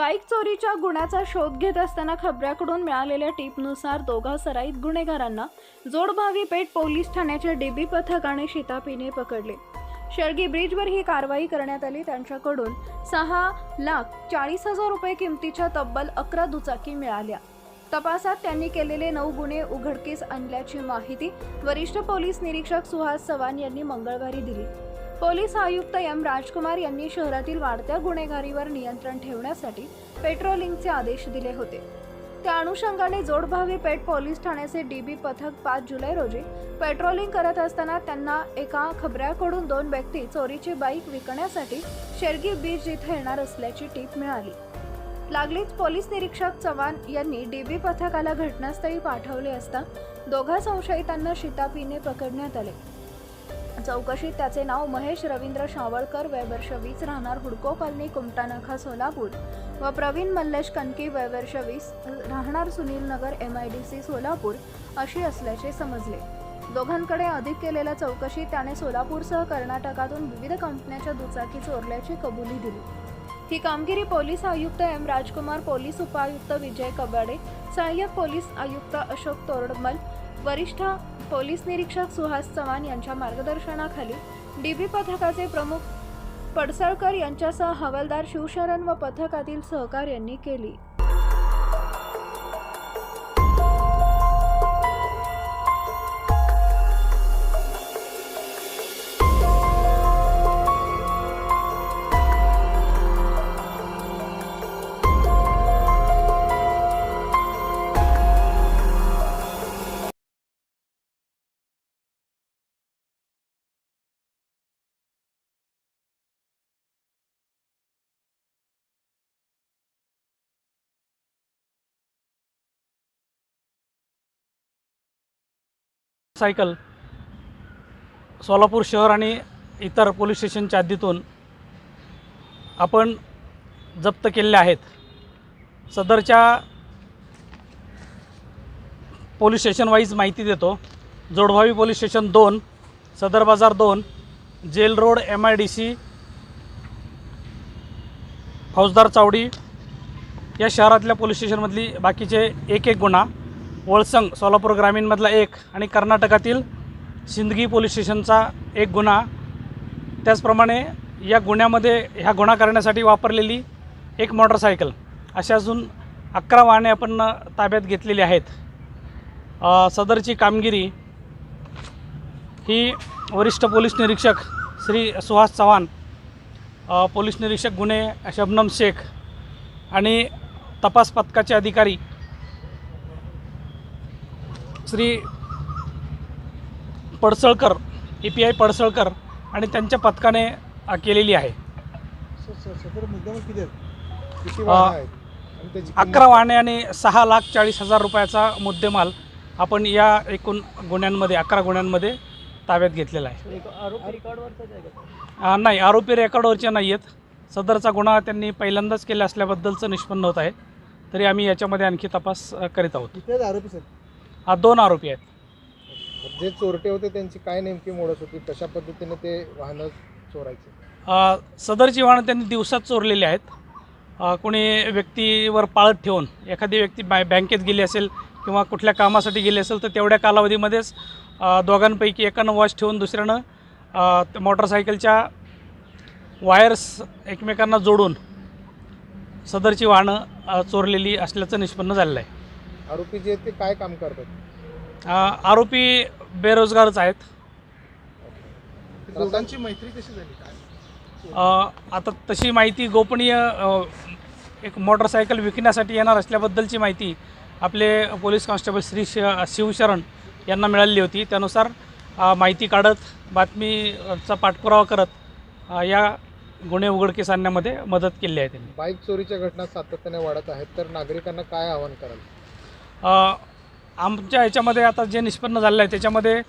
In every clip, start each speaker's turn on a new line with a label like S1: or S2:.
S1: Bike चोरीच्या गुन्ह्याचा शोध घेत असताना खबऱ्याकडून मिळालेल्या टीपनुसार दोघा सराईत गुन्हेगारांना जोडभावी पेठ पोलीस ठाण्याच्या डीबी पथकाने शितापीने पकडले. शेळगी ब्रिजवर ही कारवाई करण्यात आली. त्यांच्याकडून सहा लाख चाळीस हजार रुपये किमतीच्या तब्बल अकरा दुचाकी मिळाल्या. तपासात त्यांनी केलेले नऊ गुन्हे उघडकीस आणल्याची माहिती वरिष्ठ पोलीस निरीक्षक सुहास चव्हाण यांनी मंगळवारी दिली. पोलीस आयुक्त एम राजकुमार यांनी शहरातील वाढत्या गुन्हेगारीवर नियंत्रण ठेवण्यासाठी पेट्रोलिंगचे आदेश दिले होते. त्या अनुषंगाने जोडभावी पेठ पोलीस ठाण्याचे डीबी पथक पाच जुलै रोजी पेट्रोलिंग करत असताना त्यांना एका खबऱ्याकडून दोन व्यक्ती चोरीची बाईक विकण्यासाठी शेरगी बीच इथे येणार असल्याची टीप मिळाली. लागलीच पोलीस निरीक्षक चव्हाण यांनी डीबी पथकाला घटनास्थळी पाठवले असता दोघा संशयितांना शितापीने पकडण्यात आले. चौकशीत त्याचे नाव महेश रवींद्र शावळकर वय वर्ष वीस राहणार हुडको कॉलनी कुमटानखा सोलापूर. व प्रवीण मल्लेश कनकी वय वर्ष वीस राहणार Sunil Nagar M I D C Solapur अशी असल्याचे समजले. दोघांकडे अधिक केलेल्या चौकशीत त्याने सोलापूरसह कर्नाटकातून विविध कंपन्याच्या दुचाकी चोरल्याची कबुली दिली. ही कामगिरी पोलीस आयुक्त एम राजकुमार पोलीस उपायुक्त विजय कबाडे सहाय्यक पोलीस आयुक्त अशोक तोरडमल वरिष्ठ पोलीस निरीक्षक सुहास चव्हाण यांच्या मार्गदर्शनाखाली डीबी पथकाचे प्रमुख पडसळकर यांच्यासह हवालदार शिवशरण व पथकातील सहकार्यांनी केली.
S2: सायकल सोलापूर शहर आणि इतर पोलीस स्टेशनच्या हद्दीतून आपण जप्त केलेल्या आहेत. सदरच्या पोलीस स्टेशनवाईज माहिती देतो. जोडभावी पोलीस स्टेशन दोन सदर बाजार दोन jail road M I D C Faujdar Chavadi या शहरातल्या पोलीस स्टेशनमधली बाकीचे एक एक गुन्हा. वळसंग सोलापूर ग्रामीणमधला एक आणि कर्नाटकातील सिंदगी पोलीस स्टेशनचा एक गुन्हा. त्याचप्रमाणे या गुन्ह्यामध्ये ह्या गुन्हा करण्यासाठी वापरलेली एक मोटरसायकल. अशा अजून अकरा वाहने आपण ताब्यात घेतलेली आहेत. सदरची कामगिरी ही वरिष्ठ पोलीस निरीक्षक श्री सुहास चव्हाण पोलीस निरीक्षक गुन्हे शबनम शेख आणि तपास पथकाचे अधिकारी Shri Padsalkar A P I Padsalkar आणि त्यांच्या पथकाने केलेली आहे. अकरा वाहने आणि सहा लाख चाळीस हजार रुपयाचा मुद्देमाल आपण या एकूण गुन्ह्यांमध्ये अकरा गुन्ह्यांमध्ये ताब्यात घेतलेला आहे. नाही आरोपी रेकॉर्डवरचे नाही आहेत. सदरचा गुन्हा त्यांनी पहिल्यांदाच केला असल्याबद्दलचं निष्पन्न होत आहे. तरी आम्ही याच्यामध्ये आणखी तपास करीत आहोत.
S3: आरोपी सर.
S2: हा दोन आरोपी आहेत.
S3: जे चोरटे होते त्यांची काय नेमकी मोडस होती? कशा पद्धतीने ते वाहनं चोरायचे?
S2: अ, सदरची वाहनं त्यांनी दिवसात चोरलेली आहेत. अ, कोणी व्यक्तीवर पाळत ठेवून एखादी व्यक्ती बॅ बँकेत गेली असेल किंवा कुठल्या कामासाठी गेली असेल तर तेवढ्या कालावधीमध्येच अ, दोघांपैकी एकानं वॉच ठेवून दुसऱ्यानं अ, मोटरसायकलच्या वायर्स एकमेकांना जोडून सदरची वाहनं अ, चोरलेली असल्याचं निष्पन्न झालेलं आहे.
S3: आरोपी जे आहेत ते काय काम करतात?
S2: आरोपी बेरोजगारच आहेत.
S3: दोघांची मैत्री कशी झाली? काय?
S2: अ, आता तशी माहिती गोपनीय अ, एक मोटरसायकल विकण्यासाठी येणार असल्याबद्दलची माहिती आपले पोलीस कॉन्स्टेबल श्री श शिवशरण यांना मिळालेली होती. त्यानुसार अ, माहिती काढत बातमीचा पाठपुरावा करत अ, या गुन्हे उघडकीस आणण्यामध्ये मदत केली आहे त्यांनी.
S3: बाईक चोरीच्या घटना सातत्याने वाढत आहेत तर नागरिकांना काय आवाहन कराल?
S2: आमच्या ह्याच्यामध्ये आता जे निष्पन्न झालेलं आहे त्याच्यामध्ये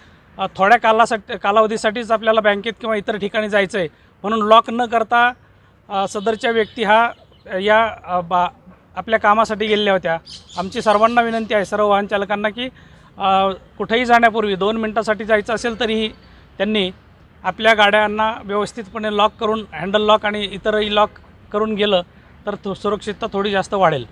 S2: थोड्या कालासाठी कालावधीसाठीच आपल्याला बँकेत किंवा इतर ठिकाणी जायचं आहे म्हणून लॉक न करता सदरच्या व्यक्ती हा या बा आपल्या कामासाठी गेलेल्या होत्या. आमची सर्वांना विनंती आहे सर्व वाहन चालकांना की कुठेही जाण्यापूर्वी दोन मिनटासाठी जायचं असेल तरीही त्यांनी आपल्या गाड्यांना व्यवस्थितपणे लॉक करून हँडल लॉक आणि इतरही लॉक करून गेलं तर सुरक्षितता थोडी जास्त वाढेल.